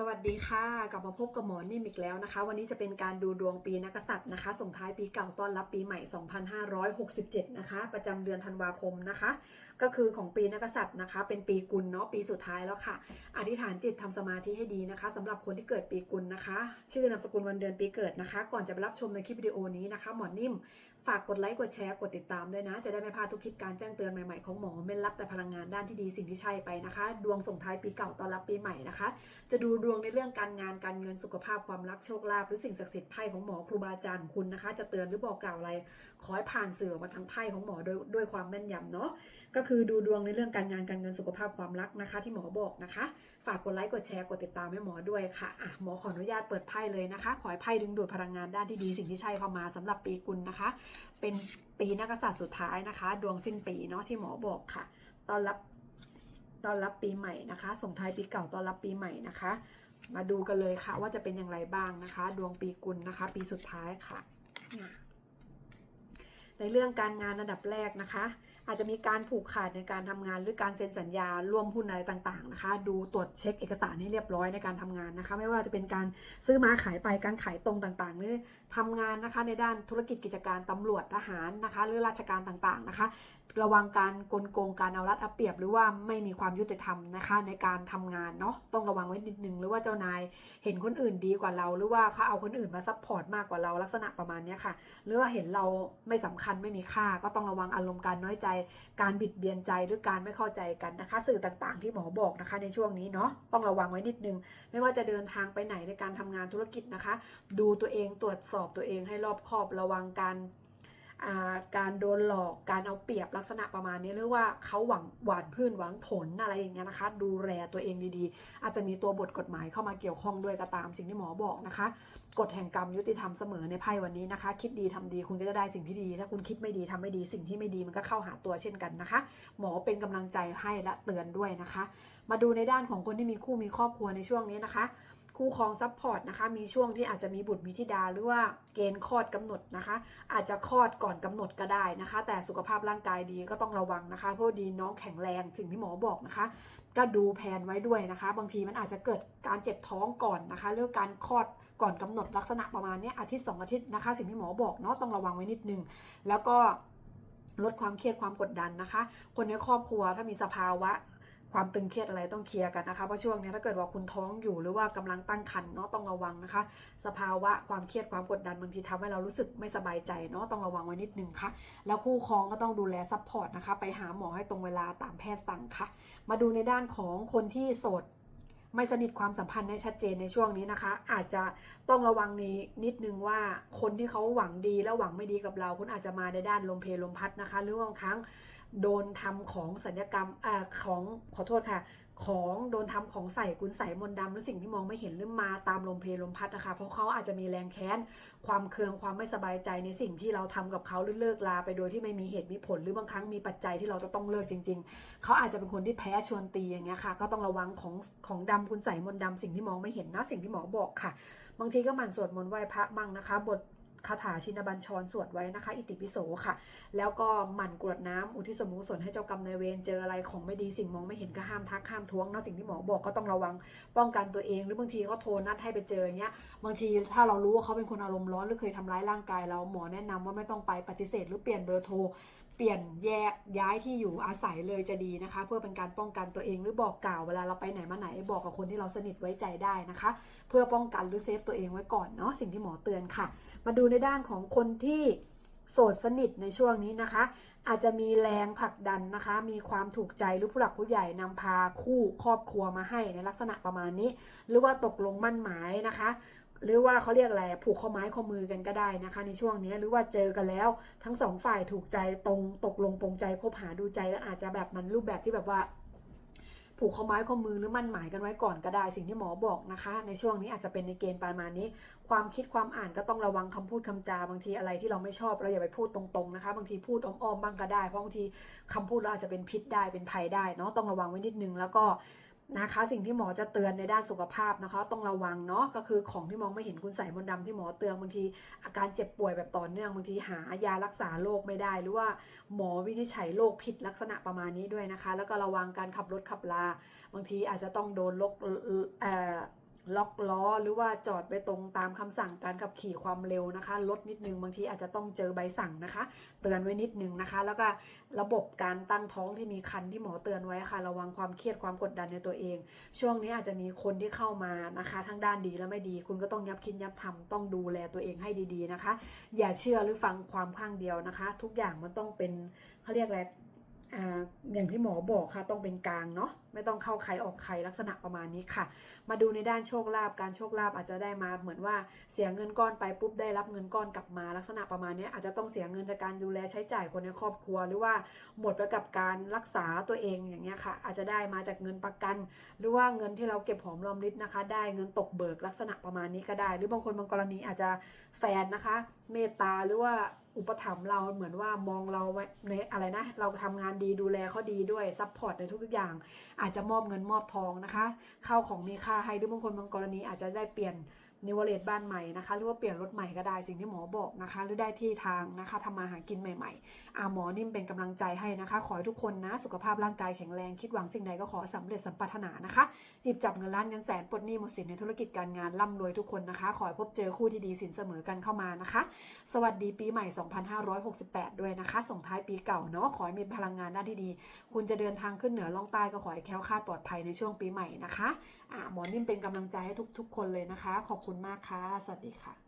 สวัสดีค่ะ กลับมาพบกับหมอนิ่มอีกแล้วนะคะ วันนี้จะเป็นการดูดวงปีนักษัตริย์นะคะ ส่งท้ายปีเก่าต้อนรับปีใหม่ 2567 นะคะ ประจำเดือนธันวาคมนะคะ ก็คือของปีนักษัตริย์นะคะ เป็นปีกุลเนาะปีสุดท้ายแล้วค่ะ อธิษฐานจิตทำสมาธิให้ดีนะคะสำหรับคนที่เกิดปีกุลนะคะ ชื่อนามสกุลวันเดือนปีเกิดนะคะ ก่อนจะไปรับชมในคลิปวิดีโอนี้นะคะ หมอนิ่ม ฝากกดไลค์กดแชร์กดติดตามด้วยนะ จะได้ไม่พลาดทุกคลิปการแจ้งเตือนใหม่ๆของหมอเม่นรับแต่พลังงานด้านที่ดีสิ่งที่ใช่ไปนะคะ ดวงส่งท้ายปีเก่าตอนรับปีใหม่นะคะ จะดูดวงในเรื่องการงานการเงินสุขภาพความรักโชคลาภหรือสิ่งศักดิ์สิทธิ์ไพ่ของหมอครูบาอาจารย์คุณนะคะ จะเตือนหรือบอกกล่าวอะไรขอให้ผ่านเสือออกมาทางไพ่ของหมอโดยด้วยความแม่นยำเนาะก็คือดูดวงในเรื่องการงานการเงินสุขภาพความรักนะคะ ที่หมอบอกนะคะ ฝากกดไลค์กดแชร์กดติดตามให้หมอด้วยค่ะอะหมอขออนุญาตเปิดไพ่เลยนะคะ ขอให้ไพ่ดึงดูดพลังงานด้านที่ดีสิ่งที่ใช่เข้ามาสำหรับปีกุลนะคะ เป็นปีนักษัตริย์สุดท้ายนะคะ ดวงสิ้นปีเนาะที่หมอบอกค่ะตอนรับตอนรับปีใหม่นะคะ ส่งท้ายปีเก่าตอนรับปีใหม่นะคะ มาดูกันเลยค่ะว่าจะเป็นอย่างไรบ้างนะคะ ดวงปีกุลนะคะ ปีสุดท้ายค่ะ ในเรื่องการงานระดับแรกนะคะ อาจจะมีการผูกขาดในการทำงาน หรือการเซ็นสัญญาร่วมหุ้นอะไรต่างๆนะคะ ดูตรวจเช็คเอกสารให้เรียบร้อยในการทำงานนะคะ ไม่ว่าจะเป็นการซื้อมาขายไปการขายตรงต่างๆ หรือทำงานนะคะในด้านธุรกิจกิจการตำรวจทหารนะคะ หรือราชการต่างๆนะคะ ระวังการกลโกงการเอารัดเอาเปรียบ หรือว่าไม่มีความยุติธรรมนะคะ ในการทำงานเนาะต้องระวังไว้นิดนึงหรือว่าเจ้านายเห็นคนอื่นดีกว่าเรา หรือว่าเขาเอาคนอื่นมาซัพพอร์ตมากกว่าเราลักษณะประมาณนี้ค่ะหรือว่าเห็นเราไม่สำคัญไม่มีค่าก็ต้องระวังอารมณ์การน้อยใจการบิดเบียนใจหรือการไม่เข้าใจกันนะคะ สื่อต่างๆ ที่หมอบอกนะคะ ในช่วงนี้เนาะต้องระวังไว้นิดนึง ไม่ว่าจะเดินทางไปไหนในการทำงานธุรกิจนะคะ ดูตัวเองตรวจสอบตัวเองให้รอบคอบระวังการ การโดนหลอกการเอาเปรียบลักษณะประมาณนี้หรือว่าเขาหวังหวานพื้นหวังผลอะไรอย่างเงี้ยนะคะ ดูแลตัวเองดีๆ อาจจะมีตัวบทกฎหมายเข้ามาเกี่ยวข้องด้วยก็ตามสิ่งที่หมอบอกนะคะกฎแห่งกรรมยุติธรรมเสมอในไพ่วันนี้นะคะ คิดดีทำดีคุณก็จะได้สิ่งที่ดี ถ้าคุณคิดไม่ดีทำไม่ดีสิ่งที่ไม่ดีมันก็เข้าหาตัวเช่นกันนะคะ หมอเป็นกำลังใจให้และเตือนด้วยนะคะ มาดูในด้านของคนที่มีคู่มีครอบครัวในช่วงนี้นะคะ คู่ครองซัพพอร์ตนะคะ มีช่วงที่อาจจะมีบุตรมีธิดาหรือว่าเกณฑ์คลอดกำหนดนะคะ อาจจะคลอดก่อนกำหนดก็ได้นะคะ แต่สุขภาพร่างกายดีก็ต้องระวังนะคะ เพราะดีน้องแข็งแรงสิ่งที่หมอบอกนะคะ ก็ดูแผนไว้ด้วยนะคะ บางทีมันอาจจะเกิดการเจ็บท้องก่อนนะคะหรือการคลอดก่อนกำหนดลักษณะประมาณนี้อาทิตย์สองอาทิตย์นะคะ สิ่งที่หมอบอกเนาะต้องระวังไว้นิดนึงแล้วก็ลดความเครียดความกดดันนะคะ คนในครอบครัวถ้ามีสภาวะ ความตึงเครียดอะไรต้องเคลียร์กันนะคะเพราะช่วงนี้ถ้าเกิดว่าคุณท้องอยู่หรือว่ากำลังตั้งครรภ์เนาะต้องระวังนะคะ สภาวะความเครียดความกดดันบางทีทำให้เรารู้สึกไม่สบายใจเนาะต้องระวังไว้นิดนึงค่ะแล้วคู่ครองก็ต้องดูแลซัพพอร์ตนะคะ ไปหาหมอให้ตรงเวลาตามแพทย์สั่งค่ะ มาดูในด้านของคนที่โสด ไม่สนิทความสัมพันธ์ได้ชัดเจนในช่วงนี้นะคะ อาจจะต้องระวังนี้นิดนึงว่าคนที่เขาหวังดีและหวังไม่ดีกับเราคุณอาจจะมาในด้านลมเพลลมพัดนะคะ หรือว่าบางครั้งโดนทำของสัญญกรรมอ่อของขอโทษค่ะ ของโดนทำของใส่กุญใส่มนต์ดำหรือสิ่งที่มองไม่เห็นหรือมาตามลมเพลลมพัดนะคะ เพราะเขาอาจจะมีแรงแค้น ความเคืองความไม่สบายใจในสิ่งที่เราทำกับเขาหรือเลิกลาไปโดยที่ไม่มีเหตุมีผลหรือบางครั้งมีปัจจัยที่เราจะต้องเลิกจริง ๆ เขาอาจจะเป็นคนที่แพ้ชวนตีอย่างเงี้ยค่ะ ก็ต้องระวังของของดำคุณใส่มนต์ดำสิ่งที่มองไม่เห็นนะสิ่งที่หมอบอกค่ะ บางทีก็หมั่นสวดมนต์ไหว้พระมั่งนะคะ บท คาถาชินบัญชรสวดไว้นะคะ อิติปิโสค่ะ แล้วก็หมั่นกรวดน้ำอุทิศส่วนบุสนให้เจ้ากรรมนายเวรเจออะไรของไม่ดีสิ่งมองไม่เห็นก็ห้ามทักห้ามท้วงเนาะสิ่งที่หมอบอกก็ต้องระวังป้องกันตัวเอง หรือบางทีเขาโทรนัดให้ไปเจออย่างเงี้ยบางทีถ้าเรารู้ว่าเขาเป็นคนอารมณ์ร้อนหรือเคยทำร้ายร่างกายเราหมอแนะนำว่าไม่ต้องไปปฏิเสธหรือเปลี่ยนเบอร์โทร เปลี่ยนแยกย้ายที่อยู่อาศัยเลยจะดีนะคะ เพื่อเป็นการป้องกันตัวเองหรือบอกกล่าวเวลาเราไปไหนมาไหนบอกกับคนที่เราสนิทไว้ใจได้นะคะ เพื่อป้องกันหรือเซฟตัวเองไว้ก่อนเนาะสิ่งที่หมอเตือนค่ะ มาดูในด้านของคนที่โสดสนิทในช่วงนี้นะคะ อาจจะมีแรงผลักดันนะคะ มีความถูกใจหรือผู้หลักผู้ใหญ่นำพาคู่ครอบครัวมาให้ในลักษณะประมาณนี้ หรือว่าตกลงมั่นหมายนะคะ หรือว่าเขาเรียกอะไรผูกข้อไม้ข้อมือกันก็ได้นะคะ ในช่วงนี้หรือว่าเจอกันแล้ว ทั้งสองฝ่ายถูกใจตรงตกลงปรงใจคบหาดูใจก็อาจจะแบบมันรูปแบบที่แบบว่าผูกข้อไม้ข้อมือหรือมั่นหมายกันไว้ก่อนก็ได้สิ่งที่หมอบอกนะคะ ในช่วงนี้อาจจะเป็นในเกณฑ์ประมาณนี้ ความคิดความอ่านก็ต้องระวังคำพูดคำจาบางทีอะไรที่เราไม่ชอบเราอย่าไปพูดตรงๆนะคะ บางทีพูดอ้อมๆบ้างก็ได้เพราะบางทีคำพูดเราอาจจะเป็นพิษได้เป็นภัยได้เนาะต้องระวังไว้นิดนึงแล้วก็ นะคะ สิ่งที่หมอจะเตือนในด้านสุขภาพนะคะ ต้องระวังเนาะก็คือของที่มองไม่เห็นคุณใส่มนต์ดำที่หมอเตือนบางที อาการเจ็บป่วยแบบต่อเนื่องบางทีหายารักษาโรคไม่ได้หรือว่าหมอวินิจฉัยโรคผิดลักษณะประมาณนี้ด้วยนะคะ แล้วก็ระวังการขับรถขับลา บางทีอาจจะต้องโดนลกเอ่อ ล็อกล้อหรือว่าจอดไปตรงตามคำสั่งการขับขี่ความเร็วนะคะ ลดนิดนึงบางทีอาจจะต้องเจอใบสั่งนะคะ เตือนไว้นิดนึงนะคะ แล้วก็ระบบการตั้งท้องที่มีคันที่หมอเตือนไว้ค่ะ ระวังความเครียดความกดดันในตัวเอง ช่วงนี้อาจจะมีคนที่เข้ามานะคะ ทั้งด้านดีและไม่ดี คุณก็ต้องยับคิดยับทำต้องดูแลตัวเองให้ดีๆนะคะ อย่าเชื่อหรือฟังความข้างเดียวนะคะ ทุกอย่างมันต้องเป็นเขาเรียกอะไร อย่างที่หมอบอกค่ะต้องเป็นกลางเนาะไม่ต้องเข้าใครออกใครลักษณะประมาณนี้ค่ะ มาดูในด้านโชคลาภการโชคลาภอาจจะได้มาเหมือนว่าเสียเงินก้อนไปปุ๊บได้รับเงินก้อนกลับมาลักษณะประมาณนี้อาจจะต้องเสียเงินจากการดูแลใช้จ่ายคนในครอบครัว หรือว่าหมดไปกับการรักษาตัวเองอย่างเงี้ยค่ะ อาจจะได้มาจากเงินประกัน หรือว่าเงินที่เราเก็บหอมรอมริบนะคะ ได้เงินตกเบิกลักษณะประมาณนี้ก็ได้ หรือบางคนบางกรณีอาจจะแฟนนะคะ เมตตาหรือว่าอุปถัมภ์เราเหมือนว่ามองเราในอะไรนะ เราทำงานดีดูแลเขาดีด้วยซัพพอร์ตในทุกๆอย่าง อาจจะมอบเงินมอบทองนะคะเข้าของมีค่าให้หรือบางคนบางกรณีอาจจะได้เปลี่ยน นิวเลตบ้านใหม่นะคะ หรือว่าเปลี่ยนรถใหม่ก็ได้สิ่งที่หมอบอกนะคะ หรือได้ที่ทางนะคะทำมาหากินใหม่ๆอาหมอนิ่มเป็นกำลังใจให้นะคะ ขอให้ทุกคนนะ สุขภาพร่างกายแข็งแรงคิดหวังสิ่งใดก็ขอสำเร็จสัมปรานานะคะจีบจับเงินล้านเงินแสนปลดหนี้หมดสินในธุรกิจการงานร่ำรวยทุกคนนะคะ ขอให้พบเจอคู่ที่ดีสินเสมอกันเข้ามานะคะ สวัสดีปีใหม่ 2568 ด้วยนะคะ ส่งท้ายปีเก่าเนาะขอให้มีพลังงานด้านที่ดี คุณจะเดินทางขึ้นเหนือล่องใต้ก็ขอให้แคล้วคลาดปลอดภัยในช่วงปีใหม่นะคะอ่าหมอนิ่มเป็นกำลังใจให้ทุกๆ คนเลยนะคะขอบคุณมากค่ะ สวัสดีค่ะ